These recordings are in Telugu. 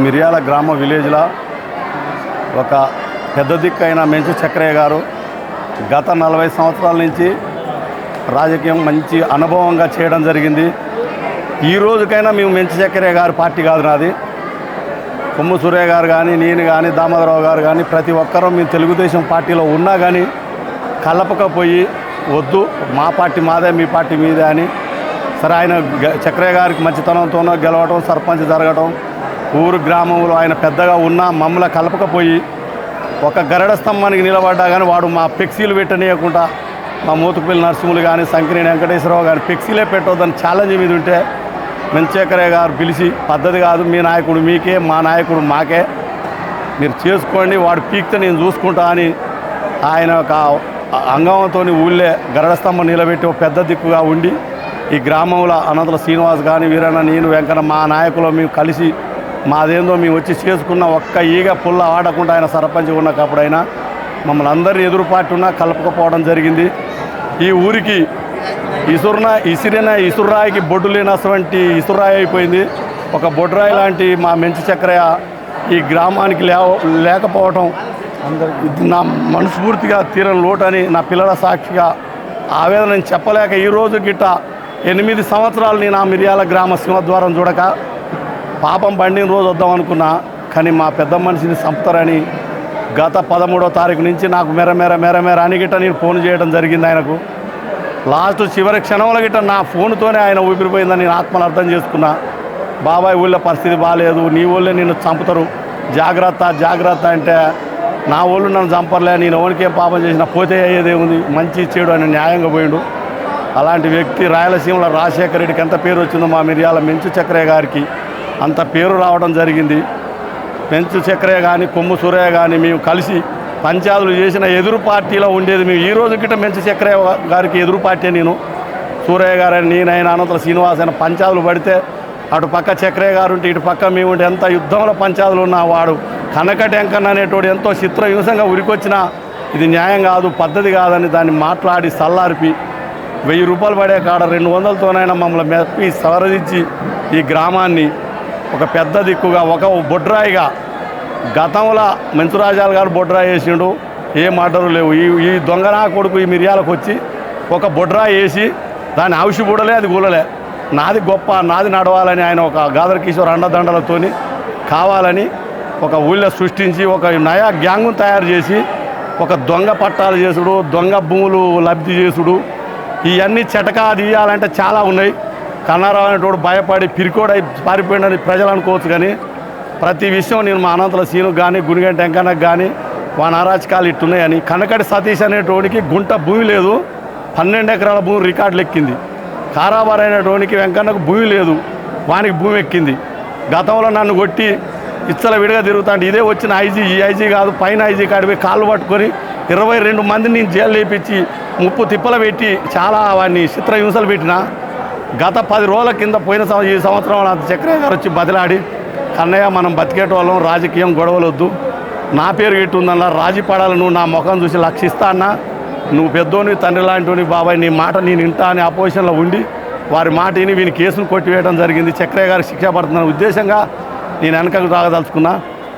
మిర్యాల గ్రామ విలేజ్లో ఒక పెద్ద దిక్కైన మెంచు చక్రయ్య గారు గత నలభై సంవత్సరాల నుంచి రాజకీయం మంచి అనుభవంగా చేయడం జరిగింది. ఈ రోజుకైనా మేము మెంచు చక్రయ్య గారు పార్టీ కాదు నాది. కొమ్ము సూర్య గారు కానీ నేను కానీ దామోదరరావు గారు కానీ ప్రతి ఒక్కరూ మేము తెలుగుదేశం పార్టీలో ఉన్నా కానీ కలపకపోయి వద్దు మా పార్టీ మాదే మీ పార్టీ మీదే అని. సరే ఆయన చక్రయ్య గారికి మంచితనంతోనో గెలవటం సర్పంచ్ జరగటం ఊరు గ్రామంలో ఆయన పెద్దగా ఉన్నా మమ్మల్ని కలపకపోయి ఒక గరడ స్తంభానికి నిలబడ్డా కానీ వాడు మా ఫ్లెక్సీలు పెట్టనీయకుండా మా మూతుకుపల్లి నరసింహులు కానీ సంకినేని వెంకటేశ్వరరావు కానీ ఫ్లెక్సీలే పెట్టొద్దని ఛాలెంజ్ మీద ఉంటే మెంచకరయ్య గారు పిలిచి పద్ధతి కాదు మీ నాయకుడు మీకే మా నాయకుడు మాకే. మీరు చేసుకోండి వాడు పీక్తే నేను చూసుకుంటా అని ఆయన ఒక అంగంతో ఊళ్ళే గరడ స్తంభం నిలబెట్టి ఒక పెద్ద దిక్కుగా ఉండి ఈ గ్రామంలో అనంతల శ్రీనివాస్ కానీ వీరన్న నేను వెంకన్న మా నాయకులు మేము కలిసి మాదేందో మేము వచ్చి చేసుకున్న ఒక్క ఈగ పుల్ల ఆడకుండా ఆయన సర్పంచ్ ఉన్నప్పుడైనా మమ్మల్ని అందరినీ ఎదురు పార్టీ కలపకపోవడం జరిగింది. ఈ ఊరికి ఇసురున ఇసిరిన ఇసురాయికి బొడ్డు లేనటువంటి ఇసురాయి అయిపోయింది. ఒక బొడ్రాయి లాంటి మా మెంచి చక్రయ ఈ గ్రామానికి లే లేకపోవటం నా మనస్ఫూర్తిగా తీరని లోటు అని నా పిల్లల సాక్షిగా ఆవేదన నేను చెప్పలేక ఈరోజు గిట్ట ఎనిమిది సంవత్సరాలు నేను ఆ మిరియాల గ్రామ సింహద్వారం చూడక పాపం బండిన రోజు వద్దాం అనుకున్నా కానీ మా పెద్ద మనిషిని చంపుతారని గత పదమూడో తారీఖు నుంచి నాకు మెర మెర మెర మెర అని గిట్ట నేను ఫోన్ చేయడం జరిగింది ఆయనకు. లాస్ట్ చివరి క్షణంలో గిట్ట నా ఫోన్తోనే ఆయన ఊపిరిపోయిందని నేను ఆత్మను అర్థం చేసుకున్నా. బాబాయ్ ఊళ్ళో పరిస్థితి బాగాలేదు నీ ఊళ్ళో నిన్ను చంపుతారు. జాగ్రత్త జాగ్రత్త అంటే నా ఊళ్ళు నన్ను చంపర్లే నేను ఎవరికేం పాపం చేసినా పోతే అయ్యేదే ఉంది మంచి చెడు అని న్యాయంగా పోయిండు. అలాంటి వ్యక్తి రాయలసీమలో రాజశేఖర రెడ్డికి ఎంత పేరు వచ్చిందో మా మిర్యాల మెంచు చక్రయ్య గారికి. అంత పేరు రావడం జరిగింది. పెంచు చక్రయ్య కానీ కొమ్ము సూరయ్య కానీ మేము కలిసి పంచాయతీలు చేసిన ఎదురు పార్టీలో ఉండేది మేము. ఈ రోజు గిట్ట మెంచు చక్రయ్య గారికి ఎదురు పార్టీ నేను. సూరయ్య గారని నేనైనా అనంతల శ్రీనివాస్ అయిన పంచాయతీలు పడితే అటు పక్క చక్రయ్య గారు ఉంటే ఇటు పక్క మేము ఉంటే ఎంత యుద్ధంలో పంచాయతీలు ఉన్నా వాడు. కనక వెంకన్న అనేటోడు ఎంతో చిత్రహింసంగా ఉరికొచ్చినా ఇది న్యాయం కాదు పద్ధతి కాదని దాన్ని మాట్లాడి సల్లార్పి. వెయ్యి రూపాయలు పడే కాడ రెండు వందలతోనైనా మమ్మల్ని మెప్పి సవరదించి ఈ గ్రామాన్ని ఒక పెద్ద దిక్కుగా ఒక బొడ్రాయిగా గతంలో మంచురాజాలు గారు బొడ్రాయి వేసిండు. ఏ మాటలు లేవు. ఈ ఈ దొంగనా కొడుకు ఈ మిరియాలకు వచ్చి ఒక బొడ్రాయి వేసి దాన్ని ఆవిషి బుడలే అది కూలలే నాది గొప్ప నాది నడవాలని ఆయన ఒక గాదర్ కిషోర్ అండదండలతోని కావాలని ఒక ఊళ్ళో సృష్టించి ఒక నయా గ్యాంగును తయారు చేసి ఒక దొంగ పట్టాలు చేసుడు దొంగ భూములు లబ్ధి చేసుడు. ఇవన్నీ చెటకా తీయాలంటే చాలా ఉన్నాయి. కన్నారావు అనేటోడు భయపడి పిరికోడై పారిపోయిండని ప్రజలు అనుకోవచ్చు కానీ ప్రతి విషయం నేను మా అనంతల సీనుకు కానీ గునిగంట వెంకన్నకు కానీ వాని అరాచకాలు ఇట్టున్నాయని. కనకటి సతీష్ అనేటోడికి గుంట భూమి లేదు పన్నెండు ఎకరాల భూమి రికార్డులు ఎక్కింది కారాబార్ అనేటోనికి వెంకన్నకు భూమి లేదు వానికి భూమి ఎక్కింది. గతంలో నన్ను కొట్టి ఇచ్చల విడిగా తిరుగుతాంటే ఇదే వచ్చిన ఐజీ ఈ ఐజీ కాదు పైన ఐజీ కాడిపోయి కాళ్ళు పట్టుకొని ఇరవై రెండు మందిని నేను జైలు లేపించి ముప్పు తిప్పలు పెట్టి చాలా వాడిని చిత్రహింసలు పెట్టిన. గత పది రోజుల కింద పోయిన సంవత్సరం ఈ సంవత్సరం చక్రయ్య గారు వచ్చి బదిలాడి కన్నయ్య మనం బతికేటోళ్ళం రాజకీయం గొడవలొద్దు. నా పేరు గిట్టుందన్న రాజీ పడాలి నువ్వు నా ముఖం చూసి లక్షిస్తా అన్నా. నువ్వు పెద్దోని తండ్రి లాంటివి బాబాయ్ నీ మాట నేను ఇంటా అని అపోజిషన్లో ఉండి వారి మాట విని వీని కేసును కొట్టివేయడం జరిగింది. చక్రయ్య గారికి శిక్ష పడుతున్న ఉద్దేశంగా నేను వెనకకు రాగదలుచుకున్నా.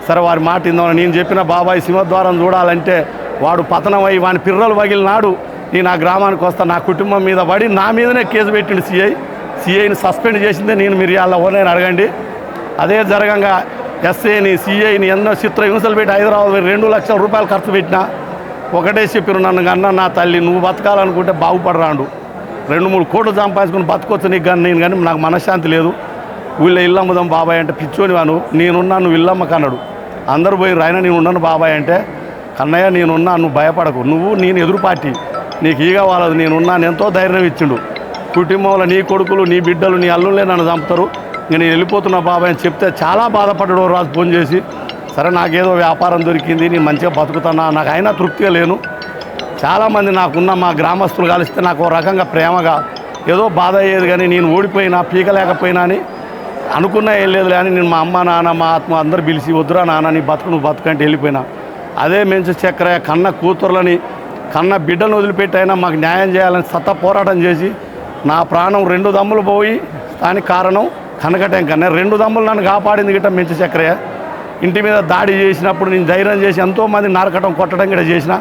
సరే వారి మాట ఇందామని నేను చెప్పిన బాబాయ్ సింహద్వారం చూడాలంటే వాడు పతనమై వాని పిర్రలు వగిలినాడు నేను నా గ్రామానికి వస్తా నా కుటుంబం మీద పడి నా మీదనే కేసు పెట్టిండు సిఐ సిఐని సస్పెండ్ చేసిందే నేను మీరు వాళ్ళ ఓనైనా అడగండి. అదే జరగంగా ఎస్ఐని సిఐని ఎన్నో చిత్ర హింసలు పెట్టి హైదరాబాద్ రెండు లక్షల రూపాయలు ఖర్చు పెట్టినా ఒకటే చెప్పిరు నన్ను అన్న నా తల్లి నువ్వు బతకాలనుకుంటే బాగుపడరాండు. రెండు మూడు కోట్లు సంపాదించుకుని బతకొచ్చు నీకు కానీ నేను కానీ నాకు మనశ్శాంతి లేదు. వీళ్ళ ఇల్లమ్మదాం బాబాయ్ అంటే పిచ్చోని వాను నేనున్నా నువ్వు ఇల్లమ్మ కన్నాడు. అందరూ పోయి రాయన నేను ఉన్నాను బాబాయ్ అంటే కన్నయ్య నేనున్నా నువ్వు భయపడకు. నువ్వు నేను ఎదురు పార్టీ. నీకు ఈగ వాళ్ళదు నేనున్నాను ఎంతో ధైర్యం ఇచ్చిండు. కుటుంబంలో నీ కొడుకులు నీ బిడ్డలు నీ అల్లుళ్ళే నన్ను చంపుతారు. నేను వెళ్ళిపోతున్నా బాబాయ్ అని చెప్తే చాలా బాధపడ్డాడు రాజు ఫోన్ చేసి. సరే నాకేదో వ్యాపారం దొరికింది నేను మంచిగా బతుకుతున్నా నాకు అయినా తృప్తిగా లేను. చాలామంది నాకున్న మా గ్రామస్తులు కలిస్తే నాకు ఓ రకంగా ప్రేమగా ఏదో బాధ అయ్యేది కానీ నేను ఓడిపోయినా పీకలేకపోయినా అని అనుకున్నా వెళ్ళలేదు కానీ నేను మా అమ్మ నాన్న మా ఆత్మ అందరు పిలిచి వద్దురా నాన్న నీ బతుకు నువ్వు బతుకంటే వెళ్ళిపోయినా. అదే మంచి చక్ర కన్న కూతుర్లని కన్న బిడ్డను వదిలిపెట్టైనా మాకు న్యాయం చేయాలని సత్తా పోరాటం చేసి నా ప్రాణం రెండు దమ్ములు పోయి దానికి కారణం కనకటెంకనే రెండు దమ్ములు నన్ను కాపాడింది గిట్ట మించి చక్రయ్య. ఇంటి మీద దాడి చేసినప్పుడు నేను ధైర్యం చేసి ఎంతోమంది నరకటం కొట్టడం గిట్ట చేసిన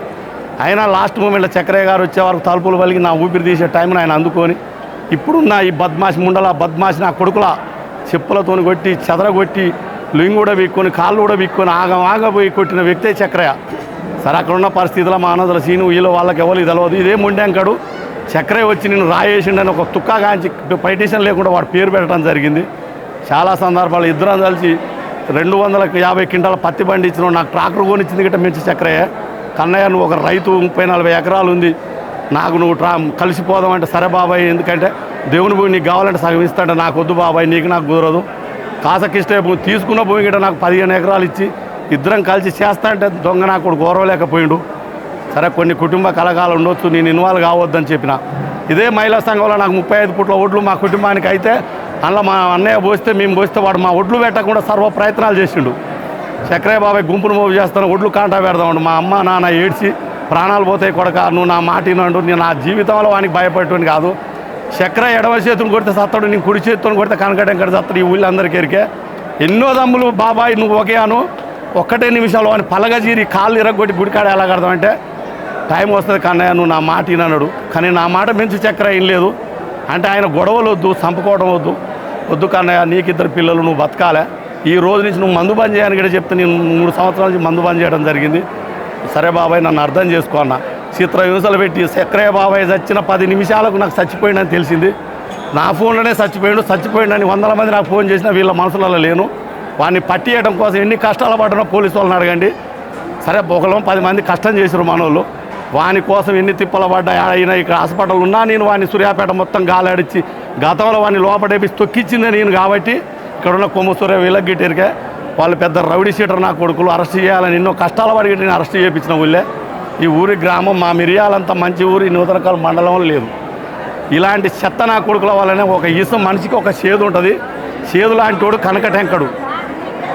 అయినా లాస్ట్ మూమెంట్లో చక్రయ్య గారు వచ్చే వరకు తలుపులు పలికి నా ఊపిరి తీసే టైంను ఆయన అందుకొని ఇప్పుడున్న ఈ బద్మాషి ముండల బద్మాషి నా కొడుకుల చెప్పులతో కొట్టి చెదరగొట్టి లింగు కూడా వీక్కొని కాళ్ళు కూడా వీక్కొని ఆగం ఆగపోయి కొట్టిన వ్యక్తే చక్రయ్య. సరే అక్కడ ఉన్న పరిస్థితుల్లో మా అన్నదల సీను వీళ్ళు వాళ్ళకి ఎవరికి తెలియదు ఇదే ముండంకడు చక్రే వచ్చి నేను రాయేసిండని ఒక తుక్కా కాంచి పైటిషన్ లేకుండా వాడు పేరు పెట్టడం జరిగింది. చాలా సందర్భాలు ఇద్దరం కలిసి రెండు వందల యాభై క్వింటాల పత్తి బండి ఇచ్చిన నాకు ట్రాక్టర్ కొనిచ్చింది గిట్ట మించి చక్రయ్య కన్నయ్య నువ్వు ఒక రైతు ముప్పై నలభై ఎకరాలు ఉంది. నాకు నువ్వు ట్రా కలిసిపోదామంటే సరే బాబాయ్ ఎందుకంటే దేవుని భూమి నీకు కావాలంటే సగం ఇస్తాంటే నాకు వద్దు బాబాయ్ నీకు నాకు కుదరదు. కాసకిష్టే భూమి తీసుకున్న భూమి గిట్ట నాకు పదిహేను ఎకరాలు ఇచ్చి ఇద్దరం కలిసి చేస్తా అంటే దొంగ నాకు కూడా గౌరవలేకపోయిండు సరే కొన్ని కుటుంబ కలగాలు ఉండొచ్చు నేను ఇన్వాల్వ్ కావద్దని చెప్పిన. ఇదే మహిళా సంఘంలో నాకు ముప్పై ఐదు పుట్ల ఒడ్లు మా కుటుంబానికి అయితే అందులో మా అన్నయ్య పోస్తే మేము పోస్తే వాడు మా ఒడ్లు పెట్టకుండా సర్వ ప్రయత్నాలు చేసిండు. చక్రయ్య బాబాయ్ గుంపును మోపు చేస్తాను ఒడ్లు కాంటా పెడదామండి. మా అమ్మ నాన్న ఏడ్చి ప్రాణాలు పోతాయి కొడక నువ్వు నా మాట వినండు నేను నా జీవితంలో వానికి భయపడేటువంటి కాదు. చక్ర ఎడవ చేతులు కొడితే సత్తాడు నేను కుడి చేతులను కొడితే కనకటం కడితే సత్తడు ఈ ఊళ్ళందరికీ ఎరికే. ఎన్నో దమ్ములు బాబాయ్ నువ్వు ఒకే అను. ఒక్కటే నిమిషంలో అని పలగజీరి కాళ్ళు ఇరగొట్టి గుడికాడ ఎలా కడదామంటే టైం వస్తుంది కన్నయ్య నువ్వు నా మాట వినన్నాడు కానీ నా మాట మించి చక్ర ఏం లేదు. అంటే ఆయన గొడవలు వద్దు చంపుకోవడం వద్దు. వద్దు కన్నయ్య నీకు ఇద్దరు పిల్లలు నువ్వు బతకాలే. ఈ రోజు నుంచి నువ్వు మందు బంద్ చేయని కూడా చెప్తే నేను మూడు సంవత్సరాల నుంచి మందు బంద్ చేయడం జరిగింది. సరే బాబాయ్ నన్ను అర్థం చేసుకో అన్న. చిత్ర హింసలు పెట్టి చక్రయ్య బాబాయ్ చచ్చిన పది నిమిషాలకు నాకు చచ్చిపోయిందని తెలిసింది. నా ఫోన్లోనే చచ్చిపోయాడు. చచ్చిపోయాడు అని వందల మంది నాకు ఫోన్ చేసినా వీళ్ళ మనసులలో లేను. వాడిని పట్టియడం కోసం ఎన్ని కష్టాలు పడ్డానో పోలీసు వాళ్ళని అడగండి. సరే ఒకళ్ళు పది మంది కష్టం చేశారు మనోళ్ళు. వాని కోసం ఎన్ని తిప్పలు పడ్డాయి అయినా ఇక్కడ హాస్పిటల్ ఉన్నా నేను వాడిని సూర్యాపేట మొత్తం గాలాడిచ్చి గతంలో వాడిని లోపడేపి తొక్కిచ్చింది నేను కాబట్టి ఇక్కడ ఉన్న కొమ్మసూర్య సూర్య వాళ్ళు పెద్ద రౌడీ సీటర్ నా కొడుకులు అరెస్ట్ చేయాలని ఎన్నో కష్టాల పడి నేను అరెస్ట్ చేయించిన ఊళ్ళే. ఈ ఊరి గ్రామం మా మిరియాలంత మంచి ఊరి నూతనకాల మండలం లేదు. ఇలాంటి చెత్త నా కొడుకుల వల్లనే ఒక ఈసం మనిషికి ఒక చేదు ఉంటుంది. చేదు లాంటి వాడు కనకటెంకడు.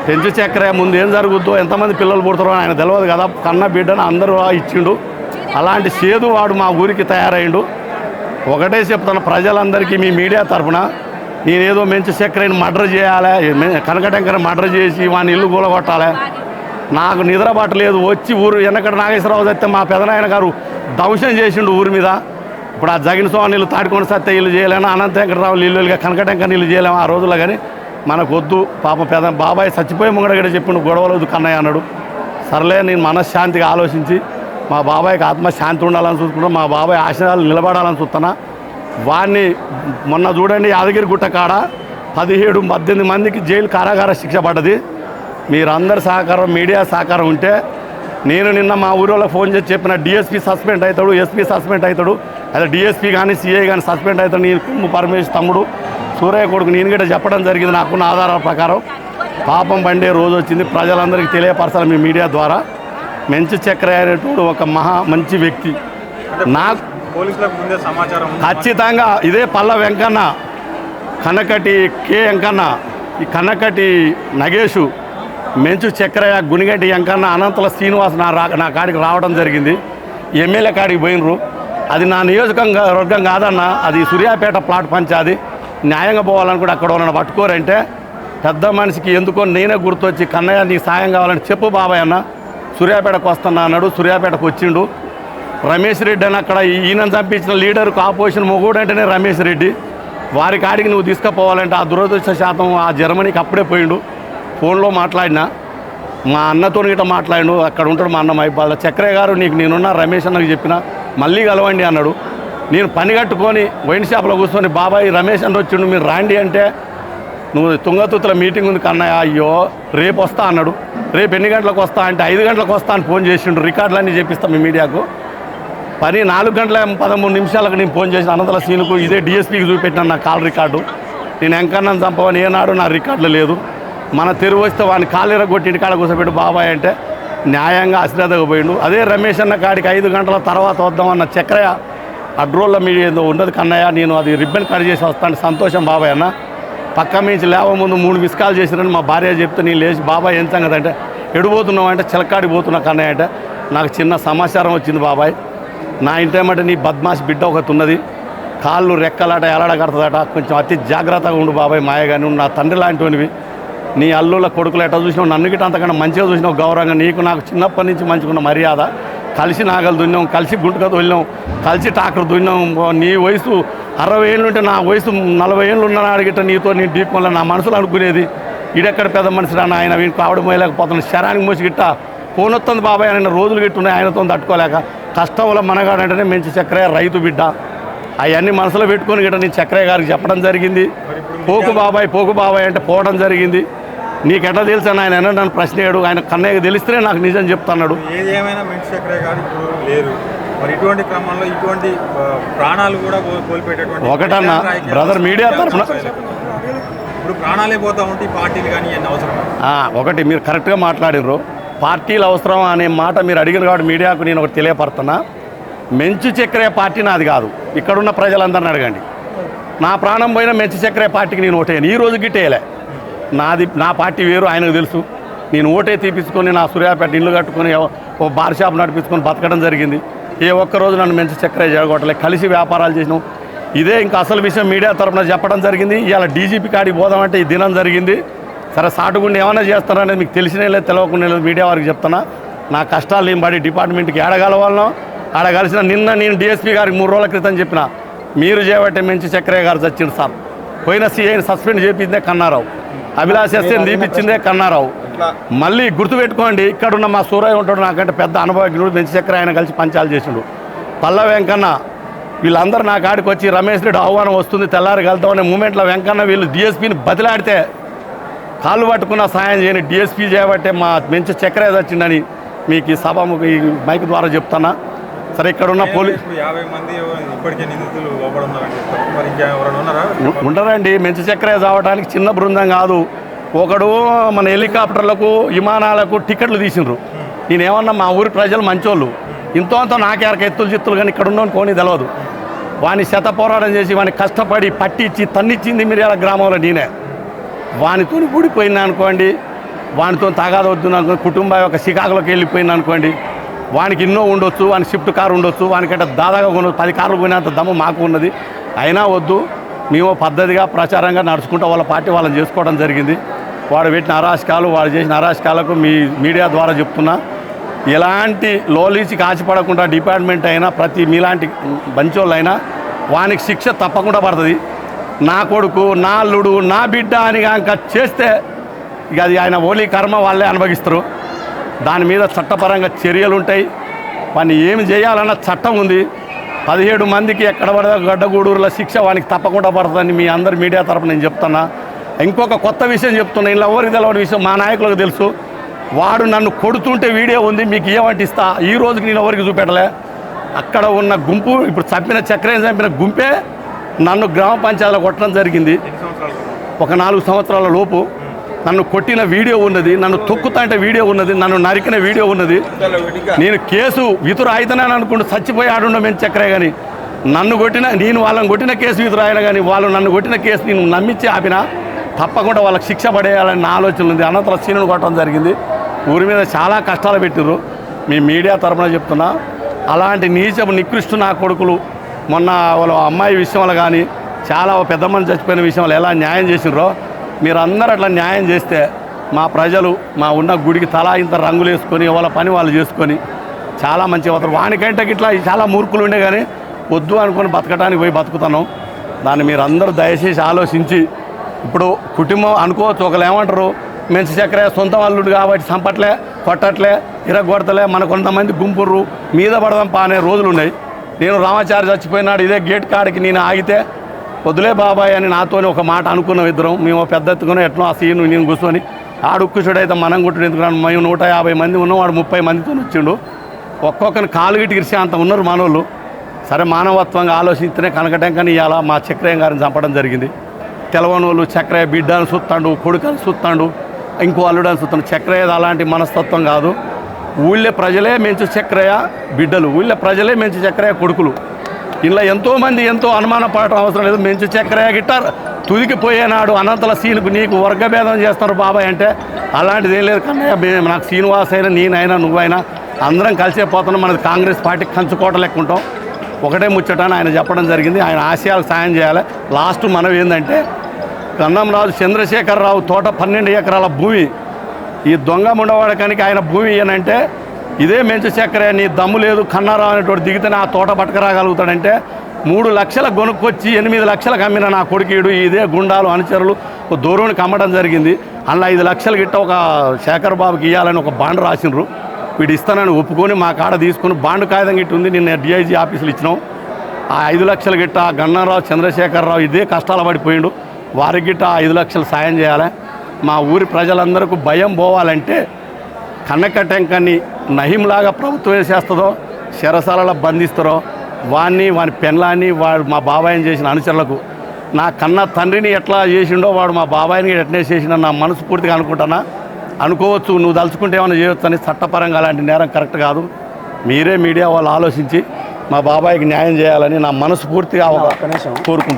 పెంచు చక్ర ముందు ఏం జరుగుద్దో ఎంతమంది పిల్లలు పుడతారో ఆయన తెలియదు కదా. కన్న బిడ్డను అందరూ ఇచ్చిండు. అలాంటి సేదు వాడు మా ఊరికి తయారైండు ఒకటే చెప్తాను ప్రజలందరికీ మీ మీడియా తరఫున నేనేదో మంచి చక్రని మర్డర్ చేయాలి కనకటంకర మర్డర్ చేసి వాని ఇల్లు కూలగొట్టాలి. నాకు నిద్ర పట్టలేదు వచ్చి ఊరు వెనకడ నాగేశ్వరరావు సత్తే మా పెదనాయన గారు దంశం చేసిండు ఊరి మీద. ఇప్పుడు ఆ జగన్ స్వామి నీళ్ళు తాటికొండ సత్య ఇల్లు చేయలేను అనంత వెంకటరావు ఇల్లుగా కనకటంకర నీళ్ళు చేయలేము ఆ రోజుల్లో కానీ మనకు వద్దు పాపం పెద బాబాయ్ చచ్చిపోయి ముంగడగడ చెప్పిండు గొడవలు వద్దు కన్నయ్య అన్నాడు. సర్లే నేను మనశ్శాంతిగా ఆలోచించి మా బాబాయ్కి ఆత్మశాంతి ఉండాలని చూసుకుంటా మా బాబాయ్ ఆశయాలు నిలబడాలని చూస్తున్నా. వాడిని మొన్న చూడండి యాదగిరి గుట్ట కాడ పదిహేడు పద్దెనిమిది మందికి జైలు కారాగార శిక్ష పడ్డది. మీరందరి సహకారం మీడియా సహకారం ఉంటే నేను నిన్న మా ఊరిలో ఫోన్ చేసి చెప్పిన డిఎస్పీ సస్పెండ్ అవుతాడు ఎస్పీ సస్పెండ్ అవుతాడు. అదే డిఎస్పీ కానీ సిఐ కానీ సస్పెండ్ అవుతాడు నేను కుమ్ము పరమేష్ తమ్ముడు సూరయ్య కొడుకు నేను కూడా చెప్పడం జరిగింది. నాకున్న ఆధారాల ప్రకారం పాపం బండే రోజు వచ్చింది. ప్రజలందరికీ తెలియపరచాలి మీ మీడియా ద్వారా. మంచి చక్ర అనేటువంటి ఒక మహా మంచి వ్యక్తి. నాకు పోలీసులకు ముందే సమాచారం. ఖచ్చితంగా ఇదే పల్ల వెంకన్న కనకటి కే వెంకన్న ఈ కనకటి నగేషు మెంచు చక్రయ్య గునిగంటి వెంకన్న అనంతల శ్రీనివాస్ నా రా నా కాడికి రావడం జరిగింది. ఎమ్మెల్యే కాడికి పోయినరు. అది నా నియోజకంగా వర్గం కాదన్న అది సూర్యాపేట ప్లాట్ పంచాది. న్యాయంగా పోవాలని కూడా అక్కడ ఉన్న పట్టుకోరంటే పెద్ద మనిషికి ఎందుకో నేనే గుర్తొచ్చి కన్నయ్య నీకు సాయం కావాలని చెప్పు బాబాయ్ అన్న. సూర్యాపేటకు వస్తున్నా అన్నాడు సూర్యాపేటకు వచ్చిండు. రమేష్ రెడ్డి అని అక్కడ ఈయనను చంపించిన లీడర్కు ఆపోజిషన్ మొగుడు అంటేనే రమేష్ రెడ్డి. వారి కాడికి నువ్వు తీసుకుపోవాలంటే ఆ దురదృష్ట శాతం ఆ జర్మనీకి అప్పుడే పోయిండు. ఫోన్లో మాట్లాడినా. మా అన్నతో గిట్ట మాట్లాడిండు అక్కడ ఉంటాడు మా అన్న మైపాల చక్రయ్య గారు నీకు నేనున్నా రమేష్ అన్నకు చెప్పిన. మళ్ళీ కలవండి అన్నాడు. నేను పని కట్టుకొని వైన్ షాప్లో కూర్చొని బాబాయ్ రమేష్ అని వచ్చిండు మీరు రాండి అంటే నువ్వు తుంగతుత్తుల మీటింగ్ ఉంది కన్నయ్య అయ్యో రేపు వస్తా అన్నాడు. రేపు ఎన్ని గంటలకు వస్తా అంటే ఐదు గంటలకు వస్తా అని ఫోన్ చేసిండు రికార్డులన్నీ చేపిస్తాం మీ మీడియాకు. పని నాలుగు గంటల పదమూడు నిమిషాలకు నేను ఫోన్ చేసిన అనంతల సీనుకు ఇదే డిఎస్పీకి చూపెట్టిన నా కాల్ రికార్డు. నేను ఎంకన్నాను చంపవని ఏనాడు నా రికార్డులు లేదు. మన తెరువు వస్తే వాడిని కాలు ఎరగొట్టి ఇంటికాడ కూర్చోబెట్టి బాబాయ్ అంటే న్యాయంగా అశ్రద్ధగా పోయిండు. అదే రమేష్ అన్న కాడికి ఐదు గంటల తర్వాత వద్దామన్న చక్రయ్య అడ్రోల్లో మీడియా ఏదో ఉండదు కన్నయ్య నేను అది రిబ్బన్ కట్ చేసి వస్తాను. సంతోషం బాబాయ్ అన్న. పక్క మించి లేవ ముందు మూడు మిస్ కాల్ చేసిరని మా భార్య చెప్తే నేను లేచి బాబాయ్ ఏం సంగతి? అంటే ఎడిపోతున్నావు అంటే చిలకాడి పోతున్నా కన్నయ్య అంటే నాకు చిన్న సమాచారం వచ్చింది బాబాయ్. నా ఇంటేమంటే నీ బద్మాష్ బిడ్డ ఒకటి ఉన్నది. కాళ్ళు రెక్కలాట ఎలాడ కడుతుందట కొంచెం అతి జాగ్రత్తగా ఉండు బాబాయ్ మాయగాని నా తండ్రి లాంటివనివి. నీ అల్లుల కొడుకులు ఎట్లా చూసినావు? నన్ను గిట్ట అంతకన్నా మంచిగా చూసినావు గౌరవంగా. నీకు నాకు చిన్నప్పటి నుంచి మంచుకున్న మర్యాద. కలిసి నాగలు దున్నాం కలిసి గుంటక దున్నాం కలిసి టాకర్ దున్నాం నీ వయసు అరవై ఏళ్ళు ఉంటే నా వయసు నలభై ఏళ్ళు ఉన్నాను గిట్ట నీతో నీ దీపంలో నా మనసులో అనుకునేది. ఈడెక్కడ పెద్ద మనిషి రా ఆయన వీడికి కావడం పోయలేకపోతున్నాను శరానికి మోసి గిట్ట ఫోన్ బాబాయ్ ఆయన రోజులు గిట్టున్నాయి ఆయనతో తట్టుకోలేక. కష్టంలో మనగాడంటేనే మంచి చక్రయ్య రైతు బిడ్డ. అవన్నీ మనసులో పెట్టుకొని గిట్ట నేను చక్రయ్య గారికి చెప్పడం జరిగింది. పోకు బాబాయ్ పోకు బాబాయ్ అంటే పోవడం జరిగింది. నీకెట్లా తెలుసు అని ఆయన అన్నాడు నన్ను ప్రశ్న అయ్యాడు ఆయన కన్నయ్యకి తెలిస్తేనే నాకు నిజం చెప్తున్నాడు. ఏది ఏమైనా గారు ఇప్పుడు లేరు. మరి ఇటువంటి క్రమంలో ఇటువంటి ప్రాణాలు కూడా కోల్పోయేటటువంటి ఒకటన్నా, బ్రదర్ మీడియా తరఫున ఇప్పుడు ప్రాణాలే పోతా ఉంటే పార్టీలు కానీ అవసరం ఒకటి మీరు కరెక్ట్గా మాట్లాడిర్రు. పార్టీలు అవసరం అనే మాట మీరు అడిగిన కాబట్టి మీడియాకు నేను ఒకటి తెలియపరుతున్నా మెంచు చక్రే పార్టీ నాది కాదు. ఇక్కడున్న ప్రజలందరిని అడగండి. నా ప్రాణం పోయిన మెచ్చి చక్రే పార్టీకి నేను ఓటేయను. ఈ రోజు గిట్టేయలే నాది నా పార్టీ వేరు ఆయనకు తెలుసు. నేను ఓటే తీపించుకొని నా సూర్యాపేట ఇల్లు కట్టుకొని ఓ బార్ షాప్ నడిపించుకొని బతకడం జరిగింది. ఏ ఒక్క రోజు నన్ను మంచి చక్రే జరగొట్టలే. కలిసి వ్యాపారాలు చేసినాం. ఇదే ఇంకా అసలు విషయం మీడియా తరపున చెప్పడం జరిగింది. ఇవాళ డీజీపీ కాడికి పోదామంటే ఈ దినం జరిగింది. సరే సాటుగుండి ఏమైనా చేస్తారనేది మీకు తెలిసిన లేదు తెలియకుండా లేదు. మీడియా వారికి చెప్తున్నా. నా కష్టాలు నేను పడి డిపార్ట్మెంట్కి ఏడగలవాళ్ళం. ఆడ కలిసిన నిన్న నేను డిఎస్పీ గారికి మూడు రోజుల క్రితం చెప్పిన. మీరు చేయబట్టే మంచి చక్రయ్య గారు చచ్చిండు సార్ పోయిన సీఐని సస్పెండ్ చేపిందే కన్నారావు. అభిలాష్ ఎస్ఏ దీపించిందే కన్నారావు. మళ్ళీ గుర్తుపెట్టుకోండి ఇక్కడున్న మా సూరయ్య ఉంటాడు నాకంటే పెద్ద అనుభవజ్ఞుడు మంచి చక్ర ఆయన కలిసి పంచాలు చేసిండు. పల్ల వెంకన్న వీళ్ళందరూ నా కాడికి వచ్చి రమేష్ రెడ్డి ఆహ్వానం వస్తుంది తెల్లారి కలుద్దామనే మూమెంట్లో వెంకన్న వీళ్ళు డిఎస్పీని బతిలాడితే కాళ్ళు పట్టుకున్న సాయం చేయని డిఎస్పీ చేయబట్టే మా మంచి చక్రే వచ్చిండని మీకు ఈ సభ ఈ మైక్ ద్వారా చెప్తున్నా. సరే ఇక్కడ ఉన్న పోలీస్ యాభై మంది ఇప్పటికే నిందితులు లోపల ఉన్నారని చెప్తారు మరి ఇంకా ఎవరైనా ఉన్నారా? ఉ- ఉండరండి. మంచి చక్రే చావడానికి చిన్న బృందం కాదు. ఒకడు మన హెలికాప్టర్లకు విమానాలకు టికెట్లు తీసిండ్రు. నేనేమన్నా మా ఊరి ప్రజలు మంచోళ్ళు. ఇంతో అంత నాకేరక ఎత్తులు చిత్తులు కానీ ఇక్కడ ఉన్నోని కోని తెలియదు వాని శత పోరాటం చేసి వాని కష్టపడి పట్టించి తన్నిచ్చింది మిర్యాల గ్రామంలో నేనే. వానితో ఊడిపోయింది అనుకోండి వానితో తాగాదొద్దు అనుకో కుటుంబం ఒక శ్రీకాకుళకి వెళ్ళిపోయింది అనుకోండి వానికి ఎన్నో ఉండొచ్చు వాని షిఫ్ట్ కారు ఉండొచ్చు వానికంటే దాదాగా ఉండొచ్చు పది కార్లు పోయినంత దమ్ము మాకు ఉన్నది. అయినా వద్దు మేము పద్ధతిగా ప్రచారంగా నడుచుకుంటూ వాళ్ళ పార్టీ వాళ్ళని చేసుకోవడం జరిగింది. వాడు పెట్టిన అరాశకాలు వాడు చేసిన అరాశకాలకు మీ మీడియా ద్వారా చెప్తున్నా ఎలాంటి లోలీచి కాచిపడకుండా డిపార్ట్మెంట్ అయినా ప్రతి మీలాంటి బంచోళ్ళైనా వానికి శిక్ష తప్పకుండా పడుతుంది. నా కొడుకు నా అల్లుడు నా బిడ్డ అని కనుక చేస్తే ఇక అది ఆయన ఓలీ కర్మ వాళ్ళే అనుభవిస్తారు. దాని మీద చట్టపరంగా చర్యలు ఉంటాయి. వాడిని ఏమి చేయాలన్న చట్టం ఉంది. పదిహేడు మందికి ఎక్కడ పడదా గడ్డగూడూరులో శిక్ష వానికి తప్పకుండా పడుతుందని మీ అందరు మీడియా తరపు నేను చెప్తున్నా. ఇంకొక కొత్త విషయం చెప్తున్నా. ఇలా ఎవరికి తెలవని విషయం మా నాయకులకు తెలుసు. వాడు నన్ను కొడుతుంటే వీడియో ఉంది. మీకు ఏమంటే ఇస్తా. ఈ రోజుకి నేను ఎవరికి చూపెట్టలే. అక్కడ ఉన్న గుంపు ఇప్పుడు చంపిన చక్రం చంపిన గుంపే నన్ను గ్రామ పంచాయతీలో కొట్టడం జరిగింది. ఒక నాలుగు సంవత్సరాల లోపు నన్ను కొట్టిన వీడియో ఉన్నది నన్ను తొక్కుతా అంటే వీడియో ఉన్నది నన్ను నరికిన వీడియో ఉన్నది. నేను కేసు వితురు అయితేనే అనుకుంటూ చచ్చిపోయి ఆడుండ మేము చక్రే కానీ నన్ను కొట్టిన నేను వాళ్ళని కొట్టిన కేసు వితురు అయినా కానీ వాళ్ళు నన్ను కొట్టిన కేసు నేను నమ్మించి ఆపిన తప్పకుండా వాళ్ళకి శిక్ష పడేయాలని నా ఆలోచన ఉంది. అనంతరం సీనును కొట్టడం జరిగింది. ఊరి మీద చాలా కష్టాలు పెట్టిర్రు. మీ మీడియా తరపున చెప్తున్నా అలాంటి నీచపు నికృష్టు నా కొడుకులు మొన్న వాళ్ళ అమ్మాయి విషయంలో కానీ చాలా పెద్ద మంది చచ్చిపోయిన విషయంలో ఎలా న్యాయం చేసినారో మీరు అందరూ అట్లా న్యాయం చేస్తే మా ప్రజలు మా ఉన్న గుడికి తలా ఇంత రంగులు వేసుకొని వాళ్ళ పని వాళ్ళు చేసుకొని చాలా మంచి అవుతారు. వానికంటే ఇట్లా చాలా మూర్ఖులు ఉండే కానీ వద్దు అనుకొని బతకడానికి పోయి బతుకుతాను దాన్ని మీరు అందరూ దయచేసి ఆలోచించి ఇప్పుడు కుటుంబం అనుకోవచ్చు ఒకరు ఏమంటారు మంచి చక్ర సొంత అల్లుడు కాబట్టి సంపట్లే కొట్టట్లే ఇరగొడతలే మన కొంతమంది గుంపుర్రు మీద పడదాం పా అనే రోజులు ఉన్నాయి. నేను రామాచారి చచ్చిపోయినాడు ఇదే గేట్ కాడికి నేను ఆగితే వదిలే బాబాయ్ అని నాతోని ఒక మాట అనుకున్నాం ఇద్దరం. మేము పెద్ద ఎత్తుకున్నాం ఎట్లా ఆ సీను నేను కూర్చొని. ఆడు మనం కొట్టుడు ఎందుకు మేము నూట యాభై మంది ఉన్నాం. వాడు ముప్పై మందితో వచ్చిండు. ఒక్కొక్కరిని కాలు గిటికిరిసి అంత ఉన్నారు మనోళ్ళు. సరే మానవత్వంగా ఆలోచిస్తేనే కనకటంకని ఇవాళ మా చక్రయ్య గారిని చంపడం జరిగింది. తెలవనోళ్ళు చక్రయ్య బిడ్డను సుత్తాడు కొడుకని సుత్తాడు ఇంకో అల్లుడని సుత్తాడు. చక్రయ్యది అలాంటి మనస్తత్వం కాదు. ఊళ్ళో ప్రజలే మెంచు చక్రయ్య బిడ్డలు. ఊళ్ళో ప్రజలే మెంచు చక్రయ్య కొడుకులు. ఇలా ఎంతోమంది ఎంతో అనుమానం పడటం అవసరం లేదు. మంచి చక్రయ్య గిట్టార్. తుదికి పోయేనాడు అనంతల సీనుకు నీకు వర్గభేదం చేస్తారు బాబాయ్ అంటే అలాంటిది ఏం లేదు కన్నయ్య. నాకు శ్రీనివాస్ అయినా నేనైనా నువ్వైనా అందరం కలిసే పోతున్నాం. మనది కాంగ్రెస్ పార్టీ కంచుకోట లెక్కుంటాం ఒకటే ముచ్చట అని ఆయన చెప్పడం జరిగింది. ఆయన ఆశయాలకు సాయం చేయాలి. లాస్ట్ మనం ఏంటంటే కన్నంరాజు చంద్రశేఖరరావు తోట పన్నెండు ఎకరాల భూమి. ఈ దొంగ ముండవాడకానికి ఆయన భూమి ఏనంటే ఇదే మెంచు చక్కెర నీ దమ్ము లేదు కన్నారావు అనేటువంటి దిగితేనే ఆ తోట పట్టుకరాగలుగుతాడంటే మూడు లక్షల కొనుక్కొచ్చి ఎనిమిది లక్షలకు అమ్మిన నా కొడుకీడు ఇదే గుండాలు అనుచరులు ఒక దూరానికి అమ్మడం జరిగింది. అందులో ఐదు లక్షలు గిట్ట ఒక శేఖర్ బాబుకి ఇవ్వాలని ఒక బాండ్ రాసిండ్రు. వీడు ఇస్తానని ఒప్పుకొని మా కాడ తీసుకుని బాండ్ కాగితం గిట్ట ఉంది నిన్న డిఐజీ ఆఫీసులు ఇచ్చినాం. ఆ ఐదు లక్షల గిట్ట గన్నారావు చంద్రశేఖరరావు ఇదే కష్టాలు పడిపోయిండు. వారికి గిట్ట ఆ ఐదు లక్షలు సాయం చేయాలి. మా ఊరి ప్రజలందరికీ భయం పోవాలంటే కన్నకటంకాన్ని నహింలాగా ప్రభుత్వం ఏం చేస్తుందో శరసాలలో బంధిస్తారో వాడిని వాని పెన్లాన్ని వాడు మా బాబాయిని చేసిన అనుచరులకు నా కన్న తండ్రిని ఎట్లా చేసిండో వాడు మా బాబాయిని ఎట్నే చేసిన నా మనసు పూర్తిగా అనుకుంటానా? అనుకోవచ్చు నువ్వు తలుచుకుంటే ఏమైనా చేయొచ్చు అని చట్టపరంగా అలాంటి నేరం కరెక్ట్ కాదు. మీరే మీడియా వాళ్ళు ఆలోచించి మా బాబాయికి న్యాయం చేయాలని నా మనస్ఫూర్తిగా కోరుకుంటున్నాను